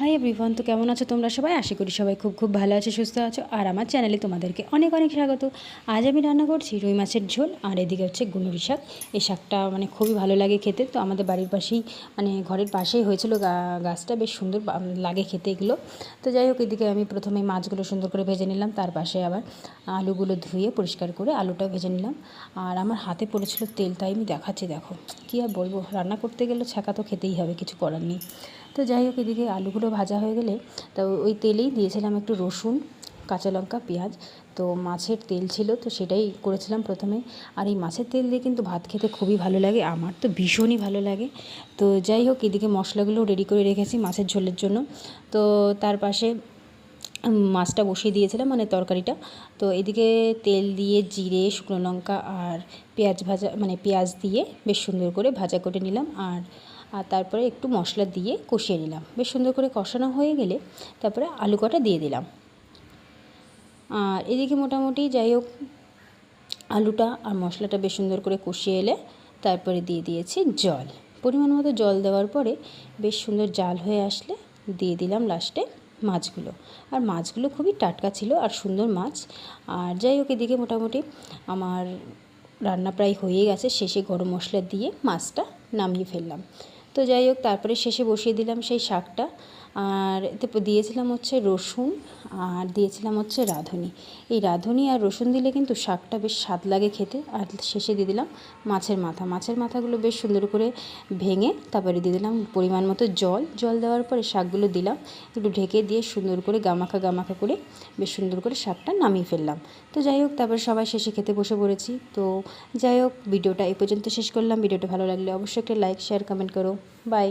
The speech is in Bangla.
হাই এভরিওয়ান তো কেমন আছো তোমরা সবাই? আশা করি সবাই খুব খুব ভালো আছো, সুস্থ আছো, আর আমার চ্যানেলে তোমাদেরকে অনেক অনেক স্বাগত। আজ আমি রান্না করছি রুই মাছের ঝোল, আর এদিকে হচ্ছে গুনুরি শাক এই শাকটা মানে খুবই ভালো লাগে খেতে। তো আমাদের বাড়ির পাশেই মানে ঘরের পাশেই হয়েছিল গাছটা, বেশ সুন্দর লাগে খেতে এগুলো। তো যাই হোক, এদিকে আমি প্রথমে মাছগুলো সুন্দর করে ভেজে নিলাম, তার পাশে আবার আলুগুলো ধুয়ে পরিষ্কার করে আলুটাও ভেজে নিলাম। আর আমার হাতে পড়েছিল তেল, তাই আমি দেখাচ্ছি, দেখো। কী আর বলব, রান্না করতে গেলে ছাকা তো খেতেই হবে, কিছু করার নেই। তো যাই হোক, এদিকে আলুগুলো ভাজা হয়ে গেলে তো ওই তেলেই দিয়েছিলাম একটু রসুন, কাঁচা লঙ্কা, পেঁয়াজ। তো মাছের তেল ছিল, তো সেটাই করেছিলাম প্রথমে। আর এই মাছের তেল দিয়ে কিন্তু ভাত খেতে খুবই ভালো লাগে, আমার তো ভীষণই ভালো লাগে। তো যাই হোক, এদিকে মশলাগুলো রেডি করে রেখেছি মাছের ঝোলের জন্য। তো তার পাশে মাছটা বসিয়ে দিয়েছিলাম মানে তরকারিটা। তো এদিকে তেল দিয়ে জিরে, শুকনো লঙ্কা আর পেঁয়াজ ভাজা মানে পেঁয়াজ দিয়ে বেশ সুন্দর করে ভাজা করে নিলাম। আর আর তারপরে একটু মশলা দিয়ে কষিয়ে নিলাম। বেশ সুন্দর করে কষানো হয়ে গেলে তারপরে আলু কটা দিয়ে দিলাম। আর এদিকে মোটামুটি যাই হোক, আলুটা আর মশলাটা বেশ সুন্দর করে কষিয়ে এলে তারপরে দিয়ে দিয়েছি জল। পরিমাণ মতো জল দেওয়ার পরে বেশ সুন্দর জাল হয়ে আসলে দিয়ে দিলাম লাস্টে মাছগুলো। আর মাছগুলো খুবই টাটকা ছিল আর সুন্দর মাছ। আর যাই হোক, এদিকে মোটামুটি আমার রান্না প্রায় হয়ে গেছে। শেষে গরম মশলা দিয়ে মাছটা নামিয়ে ফেললাম। তো যাই হোক তারপরে শেষে বসিয়ে দিলাম সেই শাকটা। আর এতে দিয়েছিলাম হচ্ছে রসুন আর দিয়েছিলাম হচ্ছে রাঁধুনি। এই রাঁধুনি আর রসুন দিলে কিন্তু শাকটা বেশ স্বাদ লাগে খেতে। আর শেষে দিয়ে দিলাম মাছের মাথা। মাছের মাথাগুলো বেশ সুন্দর করে ভেঙে তারপরে দিয়ে দিলাম পরিমাণ মতো জল। জল দেওয়ার পরে শাকগুলো দিলাম। একটু ঢেকে দিয়ে সুন্দর করে গামাখা গামাখা করে বেশ সুন্দর করে শাকটা নামিয়ে ফেললাম। তো যাই হোক, তারপর সবাই শেষে খেতে বসে পড়েছি। তো যাই হোক, ভিডিওটা এই পর্যন্ত শেষ করলাম। ভিডিওটা ভালো লাগলে অবশ্যই একটা লাইক, শেয়ার, কমেন্ট করো। বাই।